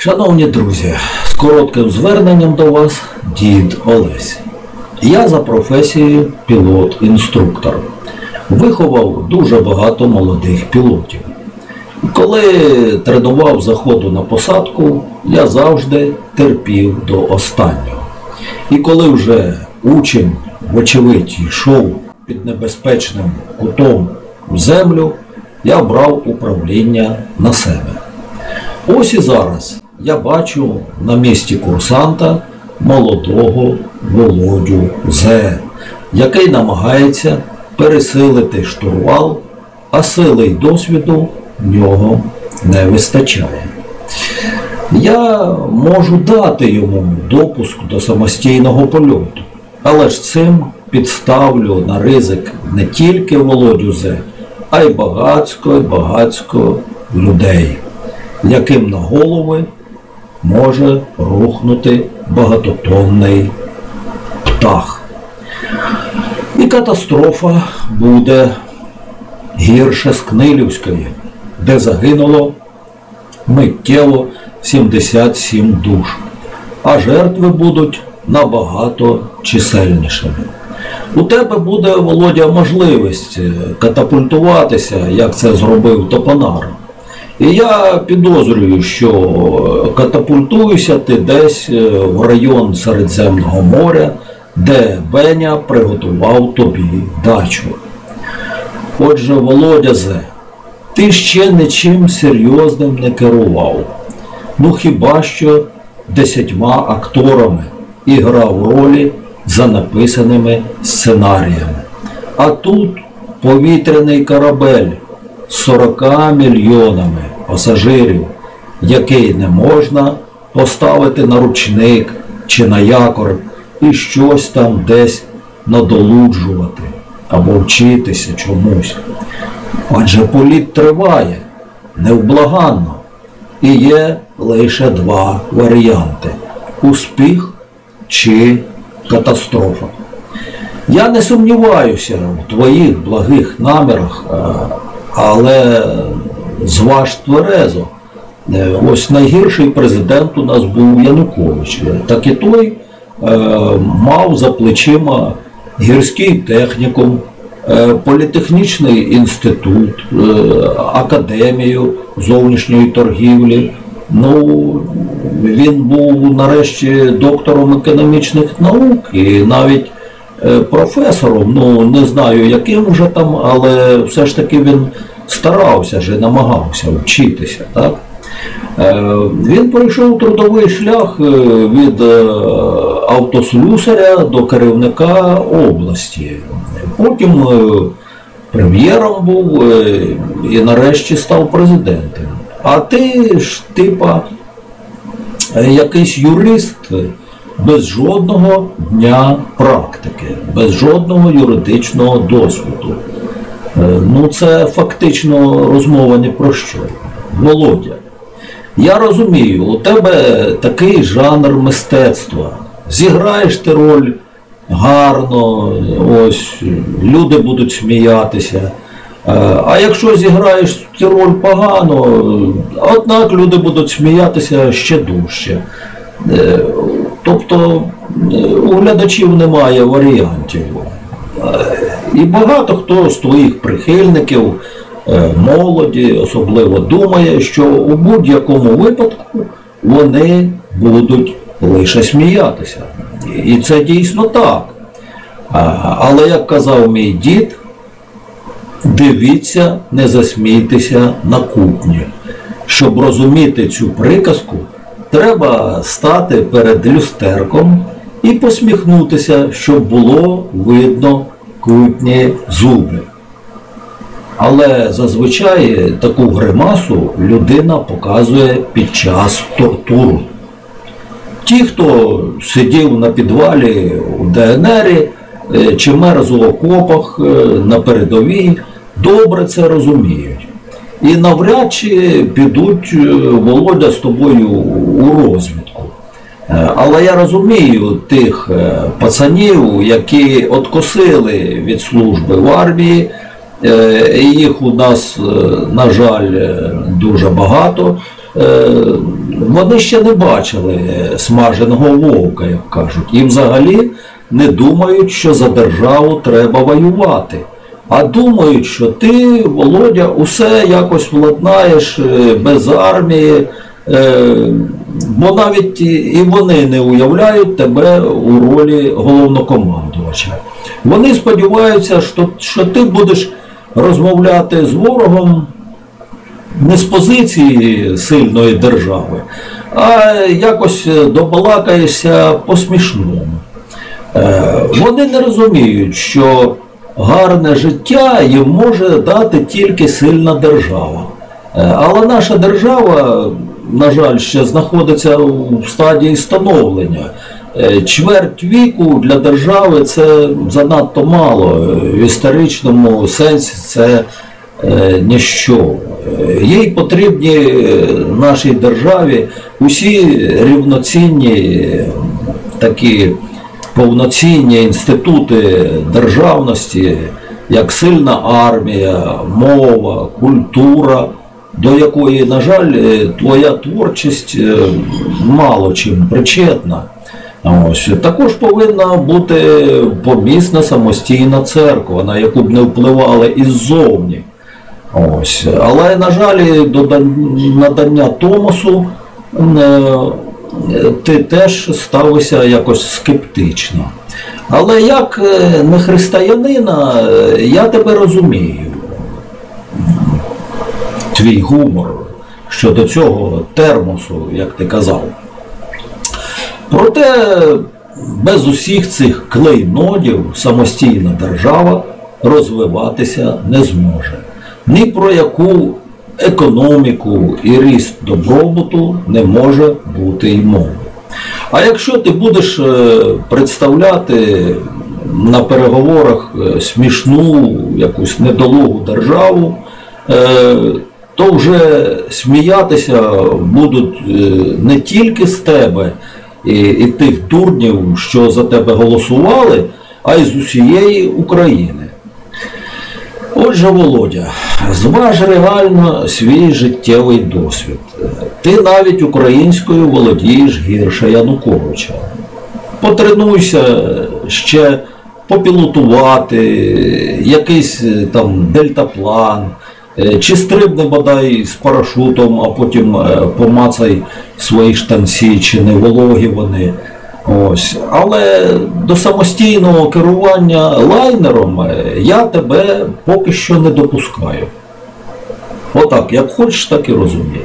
Шановні друзі, з коротким зверненням до вас дід Олесь. Я за професією пілот-інструктор. Виховав дуже багато молодих пілотів. Коли тренував заходу на посадку, я завжди терпів до останнього. І коли вже учень, вочевидь, йшов під небезпечним кутом в землю, я брав управління на себе. Ось і зараз я бачу на місці курсанта молодого Володю Зе, який намагається пересилити штурвал, а сили й досвіду в нього не вистачає. Я можу дати йому допуск до самостійного польоту, але ж цим підставлю на ризик не тільки Володю Зе, а й багацько й багацько людей, яким на голови може рухнути багатотонний птах. І катастрофа буде гірше з Книлівської, де загинуло миттєво 77 душ, а жертви будуть набагато чисельнішими. У тебе буде, Володя, можливість катапультуватися, як це зробив Топонар. Я підозрюю, що катапультуєшся ти десь е, в район Середземного моря, де Беня приготував тобі дачу. Отже, Володя Зе, ти ще нічим серйозним не керував. Ну хіба що десятьма акторами і грав ролі за написаними сценаріями. А тут повітряний корабель з 40 мільйонами пасажирів, який не можна поставити на ручник чи на якор і щось там десь надолуджувати або вчитися чомусь. Адже політ триває невблаганно. І є лише два варіанти успіх чи катастрофа. Я не сумніваюся в твоїх благих намірах, е, але зваж тверезо. Е, Ось найгірший президент у нас був Янукович. Так і той е, мав за плечима гірський технікум, е, політехнічний інститут, е, академію зовнішньої торгівлі. Ну, він був нарешті доктором економічних наук і навіть е, професором. Ну, не знаю, яким вже там, але все ж таки він старався же, намагався вчитися. Так? Е, Він пройшов трудовий шлях е, від е, автослюсаря до керівника області. Потім прем'єром був і нарешті став президентом. А ти ж типа якийсь юрист без жодного дня практики, без жодного юридичного досвіду. Е, Ну, це фактично розмова ні про що. Володя, я розумію, у тебе такий жанр мистецтва. Зіграєш ти роль гарно, ось люди будуть сміятися. Е, А якщо зіграєш ти роль погано, однак люди будуть сміятися ще дужче. Е, Тобто у глядачів немає варіантів. І багато хто з твоїх прихильників, е, молоді особливо, думає, що у будь-якому випадку вони будуть лише сміятися. І це дійсно так. Але як казав мій дід, дивіться, не засмійтеся на кухні. Щоб розуміти цю приказку, треба стати перед люстерком і посміхнутися, щоб було видно кутні зуби. Але зазвичай таку гримасу людина показує під час тортур. Ті, хто сидів на підвалі у ДНРі е, чи мерз у окопах е, на передовій, добре це розуміють. І навряд чи підуть е, Володя з тобою у розвідку. Е, Але я розумію тих е, пацанів, які откосили від служби в армії. Е, Їх у нас, на жаль, дуже багато. вони ще не бачили смаженого вовка, як кажуть, і взагалі не думають, що за державу треба воювати. А думають, що ти, Володя, усе якось владнаєш без армії, бо навіть і- вони не уявляють тебе у ролі головнокомандувача. Вони сподіваються, що, що ти будеш розмовляти з ворогом не з позиції сильної держави, а якось добалакаєшся по-смішному. Е, Вони не розуміють, що гарне життя їм може дати тільки сильна держава. Е, Але наша держава, на жаль, ще знаходиться в стадії становлення. Е, Чверть віку для держави це занадто мало. В історичному сенсі це е, ніщо. Е, Їй потрібні нашій державі усі рівноцінні такі повноцінні інститути державності, як сильна армія, мова, культура, до якої, на жаль, е, твоя творчість е, мало чим причетна. Ось. Також повинна бути помісна самостійна церква, на яку б не впливали іззовні. Ось. Але, на жаль, до надання Томосу е, ти теж ставишся якось скептично. Але як не християнина, я тебе розумію. Твій гумор щодо цього термосу, як ти казав. Проте без усіх цих клейнодів самостійна держава розвиватися не зможе. Ні про яку економіку і ріст добробуту не може бути й мови. А якщо ти будеш е, представляти на переговорах е, смішну якусь недолугу державу, е, то вже сміятися будуть е, не тільки з тебе і, і тих дурнів, що за тебе голосували, а й з усієї України. Отже, Володя, зваж реально свій життєвий досвід. Ти навіть українською володієш гірше Януковича. Потренуйся ще попілотувати, якийсь е, там дельтаплан, чи стрибни бодай з парашутом, а потім е, помацай свої штанці, чи не вологі вони. Ось. Але до самостійного керування лайнером е, я тебе поки що не допускаю. Отак, як хочеш, так і розумій.